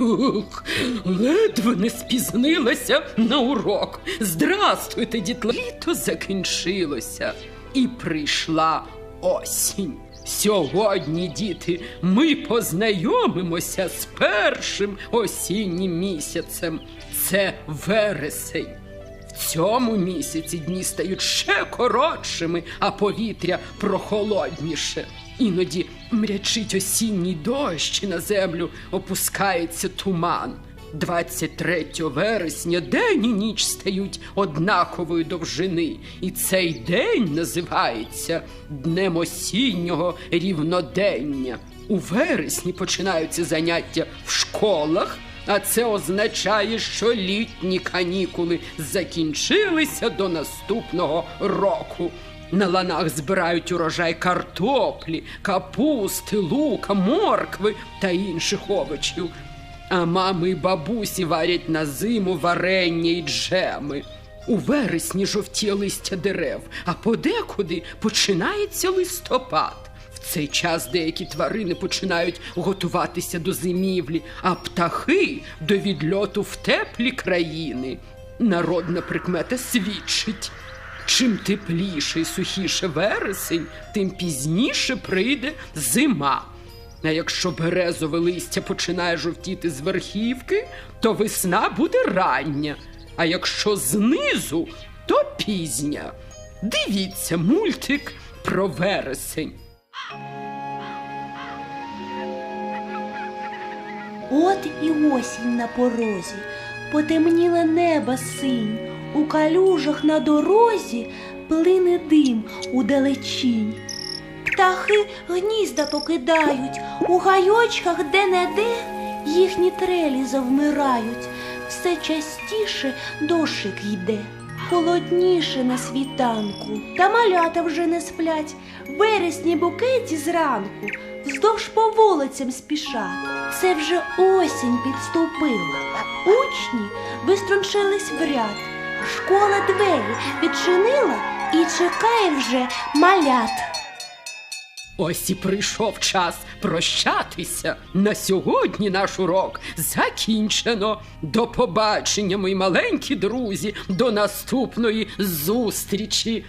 Ух, ледве не спізнилася на урок. Здрастуйте, дітла. Літо закінчилося і прийшла осінь. Сьогодні, діти, ми познайомимося з першим осіннім місяцем. Це вересень. В цьому місяці дні стають ще коротшими, а повітря прохолодніше. Іноді мрячить осінній дощ і на землю опускається туман. 23 вересня день і ніч стають однакової довжини, і цей день називається Днем осіннього рівнодення. У вересні починаються заняття в школах, а це означає, що літні канікули закінчилися до наступного року. На ланах збирають урожай картоплі, капусти, лука, моркви та інших овочів. А мами й бабусі варять на зиму варення й джеми. У вересні жовтіє листя дерев, а подекуди починається листопад. Цей час деякі тварини починають готуватися до зимівлі, а птахи до відльоту в теплі країни. Народна прикмета свідчить. Чим тепліше і сухіше вересень, тим пізніше прийде зима. А якщо березове листя починає жовтіти з верхівки, то весна буде рання. А якщо знизу, то пізня. Дивіться мультик про вересень. От і осінь на порозі, потемніле небо синь, у калюжах на дорозі плине дим у далечінь. Птахи гнізда покидають, у гайочках де-не-де їхні трелі завмирають, все частіше дощик йде. Холодніше на світанку, та малята вже не сплять, вересні букеті зранку, вздовж по вулицям спішать. Це вже осінь підступила. Учні виструнчились в ряд. Школа двері відчинила і чекає вже малят. Ось і прийшов час прощатися. На сьогодні наш урок закінчено. До побачення, мої маленькі друзі, до наступної зустрічі.